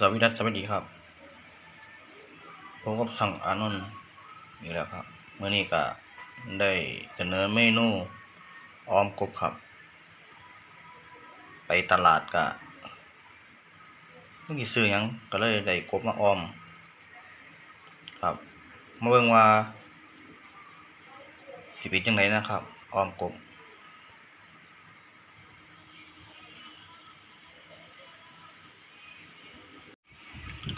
สวัสดีครับสวัสดีครับ ผมก็สั่งอานนท์อีกแหล้วครับ เมื่อนี้ก็ได้เสนอเมนูออมกบครับ ไปตลาดก็เมื่อกี้ซื้อหยังก็เลยได้กบมาออม ครับ มาเบิ่งว่าสิเป็นจังไดนะครับ ออมกบ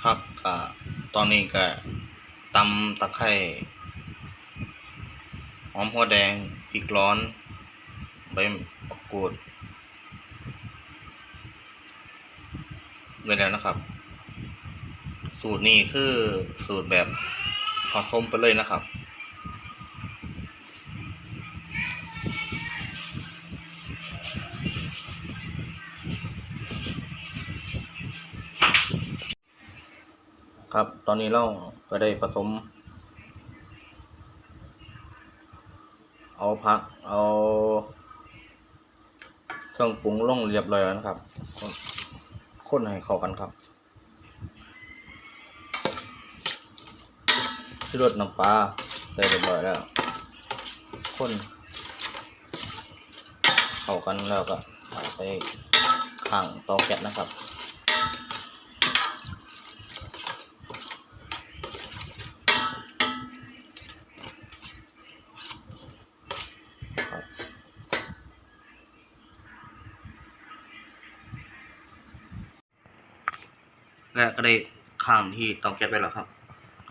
ครับก็ตอนนี้ก็ตำตะไคร้หอมหัวแดงพริกร้อนใบมะกรูดไว้แล้วนะครับ สูตรนี้คือสูตรแบบผสมไปเลยนะครับ ครับ ตอนนี้เราก็ได้ผสม เอาผัก เอา เครื่องปรุงลงเรียบร้อยแล้วนะครับ คนคนให้เข้ากันครับที่รสน้ำปลาใส่เรียบร้อยแล้ว คนเข้ากันแล้วก็เอาไปข้างตาแก๊สนะครับ และก็ได้ข้างที่เตาแก๊สไว้แล้วครับ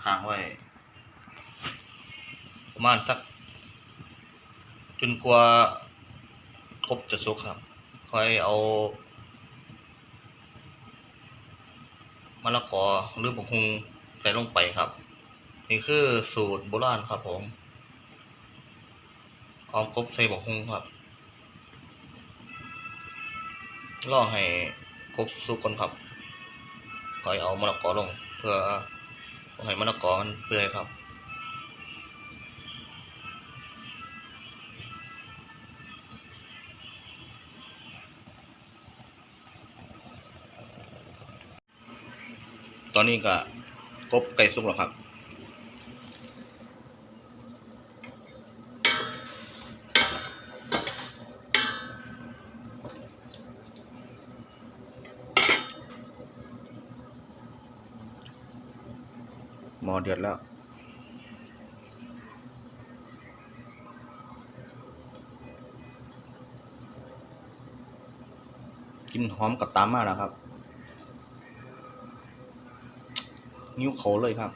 ค้างไว้ ประมาณสัก จนกว่ากบจะสุกครับ ค่อยเอามะละกอหรือบักฮุงใส่ลงไปครับ นี่คือสูตรโบราณครับผมออมกบใส่บักฮุงครับรอให้กบสุกก่อนครับ ก่อยเอามะละกอลง เพื่อให้มะละกอมันเปื่อยครับตอนนี้ก็กบไก่สุกแล้วครับ มอเดือดแล้ว กินหอมกับตามมาแล้วครับ นิ้วเขาเลยครับ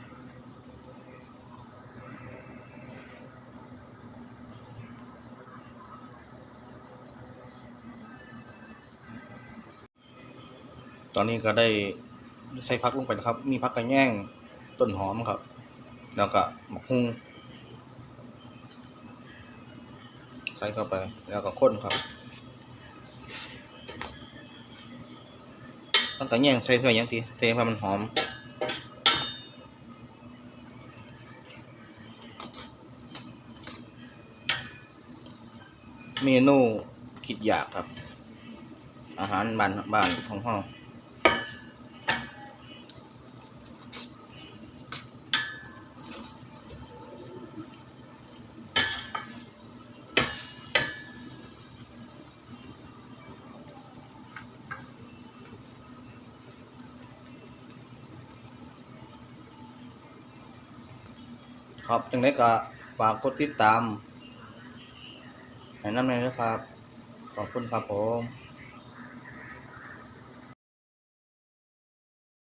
ตอนนี้ก็ได้ใส่พักลงไปนะครับ มีพักกระแย่ง ต้นหอมครับ แล้วก็หมกฮุ้งใส่เข้าไป แล้วก็ข้นครับตั้งแต่แย่งใส่เพื่อหยังทีใส่ให้มันหอมเมนูคิดอยากครับ อาหารบ้านบ้านของห้อง ครับจังไดก็ฝากกดติดตามให้น้ำในด้วยครับ ขอบคุณครับผม